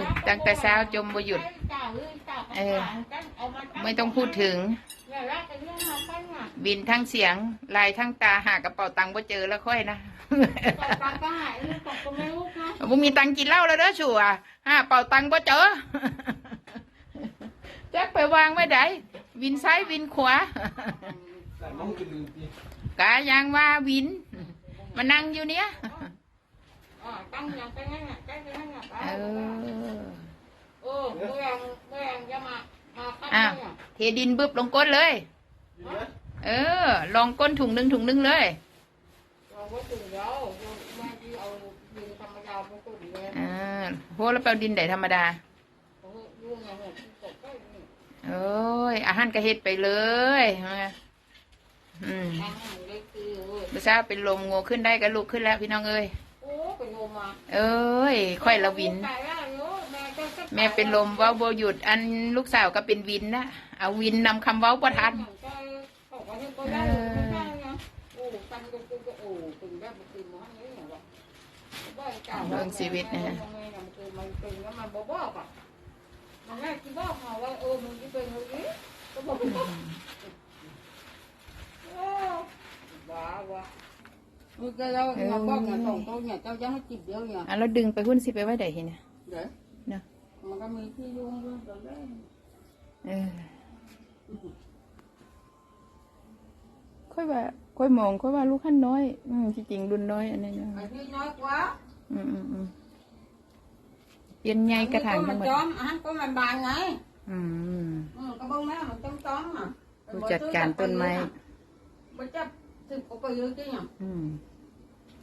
ยตั้งแต่เช้าจมบ่หยุด เออ ไม่ต้องพูดถึง บินทั้งเสียง ลายทั้งตาหากระเป๋าตังค์บ่เจอแล้วค่อยนะบ่มีตังค์กินเหล้าแล้วเด้อชัวหาเป๋าตังค์บ่เจอแจ็คไปวางไว้ไดวินซ้ายวินขวาแต่น้องจะลืมดิกายังว่าวิน มานั่งอยู่เนี้ยเออเออเมื่อยังเมื่อ ยังจะมา มาคัดอ้าวเนี่ยเทดินบึบลงก้นเลยดีไหมเออ ลองก้นถุงหนึ่งถุงหนึ่งเลย เราก็ถึงแล้วแม่ที่เอาดินธรรมดาไปตุ่นเลยอ่าโหแล้วเปลาดินไดธรรมดา เขายุ่งอย่างเงี้ยที่ตกก็นี่โอ้ย อาหารกระเฮ็ดไปเลยอืมทางหนูเลยคือเว้ยเมื่อเช้าเป็นลมงูขึ้นได้ก็ลุกขึ้นแล้วพี่น้องเอ้ย โอ้เป็นลมมาเอ้ย ค่อยละวินตายแล้วโยแม่ก็จะ แม่เป็นลมเว้าโบหยุด อันลูกสาวก็เป็นวินนะเอาวินนำคำเว้าประทัน เขาก็ยังก็ได้ไม่ได้ไงโอ้ตันก็ก็โอ้ถึงได้มาคืนมาให้เนี่ยว่ะบ้านเก่ามันเป็นแล้วมันบอกอะมันแรกที่บอกเขาว่าเออมึงที่เป็นอย่างนี้ก็บอกว่าโอ้บ้าวะมึงก็เราเราบอกเนี่ยสองตัวเนี่ยเจ้าจะให้จิบเดียวเนี่ยอะแล้วดึงไปหุ้นสิไปไว้ไหนเนี่ย เดี๋ยว เนาะ มันก็มีที่ยุ่งด้วยกันได้เออค่อยว่าค่อยมองค่อยว่าลูกขั้นน้อย อืมที่จริงรุ่นน้อยอันนี้นะไอ้ที่น้อยกว่าอืมอืมอืมเปลี่ยนใหญ่กระถางมัทั้นงหมดจอมอันก็มันบางไง อืมอืมก็บอกแม่มันต้องต้องอะผู้จัดการต้นไม้มันจะถึงออกไปเยอะจริงอะอืมอ